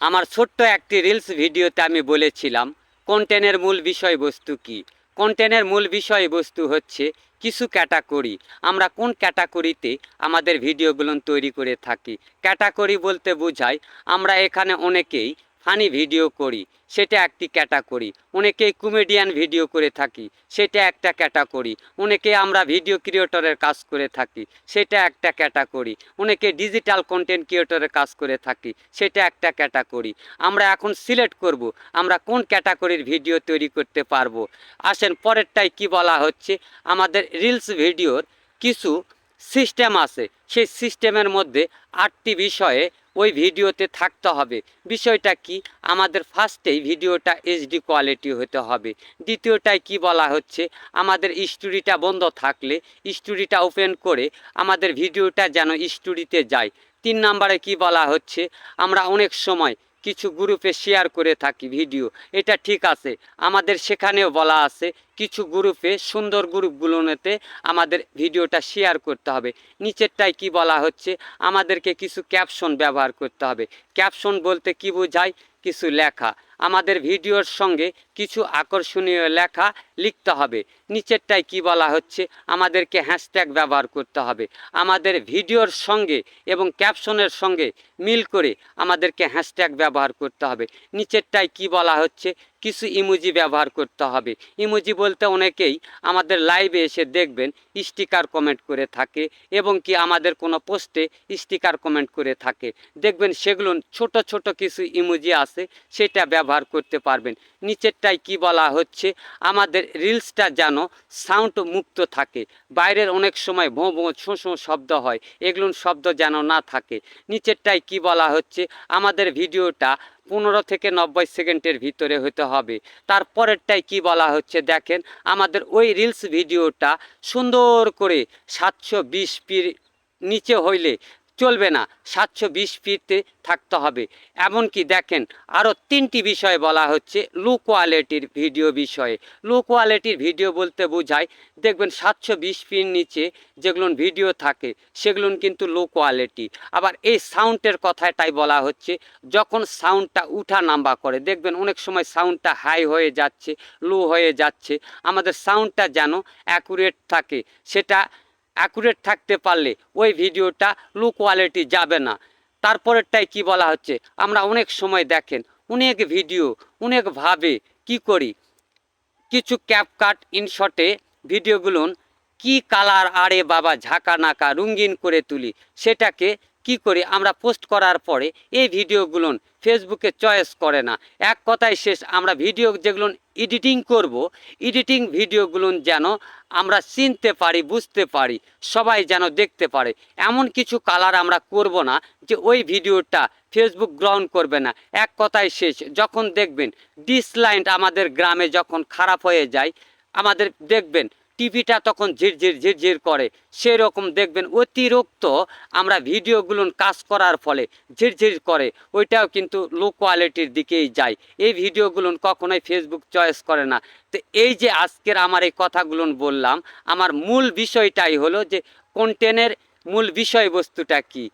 আমার ছোট্ট একটি রিলস ভিডিওতে আমি বলেছিলাম কন্টেনের মূল বিষয়বস্তু কি? কন্টেনের মূল বিষয়বস্তু হচ্ছে কিছু ক্যাটাগরি আমরা কোন ক্যাটাগরিতে আমাদের ভিডিওগুলো তৈরি করে থাকি? ক্যাটাগরি বলতে বোঝায়, আমরা এখানে অনেকেই ফানি ভিডিও করি, সেটা একটি ক্যাটাগরি। অনেকেই কমেডিয়ান ভিডিও করে থাকি, সেটা একটা ক্যাটাগরি। অনেকে আমরা ভিডিও ক্রিয়েটরের কাজ করে থাকি, সেটা একটা ক্যাটাগরি। অনেকে ডিজিটাল কন্টেন্ট ক্রিয়েটরের কাজ করে থাকি, সেটা একটা ক্যাটাগরি। আমরা এখন সিলেক্ট করব, আমরা কোন ক্যাটাগরির ভিডিও তৈরি করতে পারব। আসেন পরেরটাই কি বলা হচ্ছে? আমাদের রিলস ভিডিওর কিছু সিস্টেম আছে, সেই সিস্টেমের মধ্যে আটটি বিষয়ে ওই ভিডিওতে থাকতে হবে। বিষয়টা কি? আমাদের ফার্স্টেই ভিডিওটা এইচডি কোয়ালিটি হতে হবে। দ্বিতীয়টায় কি বলা হচ্ছে? আমাদের স্টোরিটা বন্ধ থাকলে স্টোরিটা ওপেন করে আমাদের ভিডিওটা যেন স্টোরিতে যায়। তিন নম্বরে কি বলা হচ্ছে? আমরা অনেক সময় কিছু গ্রুপে শেয়ার করে থাকি ভিডিও এটা ঠিক আছে। আমাদের সেখানেও বলা আছে, কিছু গ্রুপে, সুন্দর গ্রুপগুলোতে আমাদের ভিডিওটা শেয়ার করতে হবে। নিচেরটায় কি বলা হচ্ছে, আমাদেরকে কিছু ক্যাপশন ব্যবহার করতে হবে। ক্যাপশন বলতে কি বোঝায়? কিছু লেখা। আমাদের ভিডিওর সঙ্গে কিছু আকর্ষণীয় লেখা লিখতে হবে। নিচেরটায় কি বলা হচ্ছে? আমাদেরকে হ্যাশট্যাগ ব্যবহার করতে হবে। আমাদের ভিডিওর সঙ্গে এবং ক্যাপশনের সঙ্গে মিল করে আমাদেরকে হ্যাশট্যাগ ব্যবহার করতে হবে। নিচেরটায় কি বলা হচ্ছে? কিছু ইমোজি ব্যবহার করতে হবে। ইমোজি বলতে অনেকেই আমাদের লাইভে এসে দেখবেন স্টিকার কমেন্ট করে থাকে এবং কি আমাদের কোনো পোস্টে স্টিকার কমেন্ট করে থাকে। দেখবেন সেগুলো ছোট ছোট কিছু ইমোজি আছে, সেটা ব্যবহার করতে পারবেন। নিচেরটায় কি বলা হচ্ছে? আমাদের রিলসটা যেন সাউন্ড মুক্ত থাকে। বাইরের অনেক সময় ভোঁ ভোঁ, ছোঁ ছোঁ শব্দ হয়। এগুলো শব্দ যেন না থাকে। নিচেরটায় কি বলা হচ্ছে? আমাদের ভিডিওটা পনেরো থেকে নব্বই সেকেন্ডের ভিতরে হতে হবে। তারপরেরটাই কি বলা হচ্ছে? দেখেন, আমাদের ওই রিলস ভিডিওটা সুন্দর করে সাতশো বিশ পির নিচে হইলে চলবে না। সাতশো বিশ ফিটে থাকতে হবে। এমনকি দেখেন আরও তিনটি বিষয় বলা হচ্ছে লো কোয়ালিটির ভিডিও বিষয়ে। লো কোয়ালিটির ভিডিও বলতে বোঝায়, দেখবেন সাতশো বিশ ফির নিচে যেগুলো ভিডিও থাকে সেগুলো কিন্তু লো কোয়ালিটি আবার এই সাউন্ডের কথাটাই বলা হচ্ছে, যখন সাউন্ডটা উঠা নাম্বা করে, দেখবেন অনেক সময় সাউন্ডটা হাই হয়ে যাচ্ছে লো হয়ে যাচ্ছে। আমাদের সাউন্ডটা যেন অ্যাকুরেট থাকে, সেটা অ্যাকুরেট থাকতে পারলে ওই ভিডিওটা লো কোয়ালিটি যাবে না। তারপরেরটাই কি বলা হচ্ছে? আমরা অনেক সময় দেখেন, অনেক ভিডিও অনেকভাবে কি করি? কিছু ক্যাপকাট ইনশটে ভিডিওগুলো কি কালার আরে বাবা ঝাঁকা নাকা, রঙিন করে তুলি, সেটাকে কি করি আমরা পোস্ট করার পরে এই ভিডিওগুলো ফেসবুকে চয়েস করে না। এক কথায় শেষ, আমরা ভিডিও যেগুলো এডিটিং করব, এডিটিং ভিডিওগুলো যেন আমরা চিনতে পারি, বুঝতে পারি, সবাই যেন দেখতে পারে। এমন কিছু কালার আমরা করব না যে ওই ভিডিওটা ফেসবুক গ্রহণ করবে না। এক কথায় শেষ, যখন দেখবেন ডিসলাইন আমাদের গ্রামে যখন খারাপ হয়ে যায়, আমাদের দেখবেন টিভিটা তখন ঝিরঝির ঝিরঝির করে, সেরকম দেখবেন অতিরিক্ত আমরা ভিডিওগুলো কাজ করার ফলে ঝিরঝির করে, ওইটাও কিন্তু লো কোয়ালিটির দিকেই যায়। এই ভিডিওগুলো কখনোই ফেসবুক চয়েস করে না। তো এই যে আজকের আমার এই কথাগুলো বললাম, আমার মূল বিষয়টাই হলো যে কন্টেন্টের মূল বিষয়বস্তুটা কি?